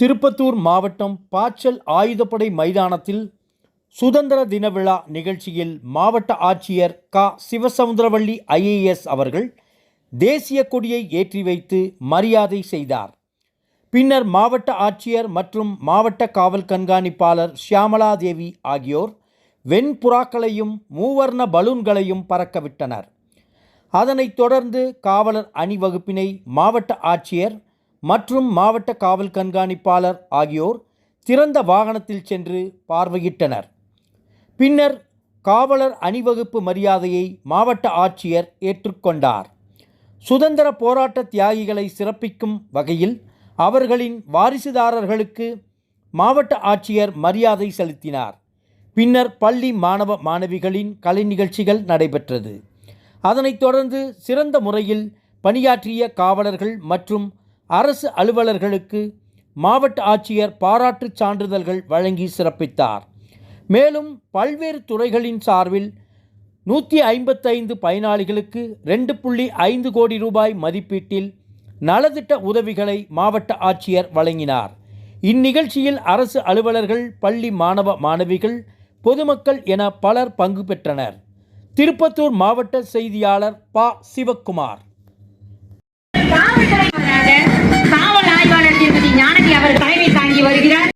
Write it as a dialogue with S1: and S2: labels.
S1: திருப்பத்தூர் மாவட்டம் பாச்சல் ஆயுதப்படை மைதானத்தில் சுதந்திர தின விழா நிகழ்ச்சியில் மாவட்ட ஆட்சியர் க. சிவசமுந்திரவள்ளி ஐஏஎஸ் அவர்கள் தேசிய கொடியை ஏற்றி வைத்து மரியாதை செய்தார். பின்னர் மாவட்ட ஆட்சியர் மற்றும் மாவட்ட காவல் கண்காணிப்பாளர் ஷியாமலா தேவி ஆகியோர் வெண்புறாக்களையும் மூவர்ண பலூன்களையும் பறக்கவிட்டனர். அதனைத் தொடர்ந்து காவலர் அணிவகுப்பினை மாவட்ட ஆட்சியர் மற்றும் மாவட்ட காவல் கண்காணிப்பாளர் ஆகியோர் திறந்த வாகனத்தில் சென்று பார்வையிட்டனர். பின்னர் காவலர் அணிவகுப்பு மரியாதையை மாவட்ட ஆட்சியர் ஏற்றுக்கொண்டார். சுதந்திர போராட்ட தியாகிகளை சிறப்பிக்கும் வகையில் அவர்களின் வாரிசுதாரர்களுக்கு மாவட்ட ஆட்சியர் மரியாதை செலுத்தினார். பின்னர் பள்ளி மாணவ மாணவிகளின் கலை நிகழ்ச்சிகள் நடைபெற்றது. அதனைத் தொடர்ந்து சிறந்த முறையில் பணியாற்றிய காவலர்கள் மற்றும் அரசு அலுவலர்களுக்கு மாவட்ட ஆட்சியர் பாராட்டுச் சான்றிதழ்கள் வழங்கி சிறப்பித்தார். மேலும் பல்வேறு துறைகளின் சார்பில் நூற்றி ஐம்பத்தைந்து பயனாளிகளுக்கு ரெண்டு புள்ளி ஐந்து கோடி ரூபாய் மதிப்பீட்டில் நலத்திட்ட உதவிகளை மாவட்ட ஆட்சியர் வழங்கினார். இந்நிகழ்ச்சியில் அரசு அலுவலர்கள் பள்ளி மாணவ மாணவிகள் பொதுமக்கள் என பலர் பங்கு பெற்றனர். திருப்பத்தூர் மாவட்ட செய்தியாளர் ப. சிவக்குமார்.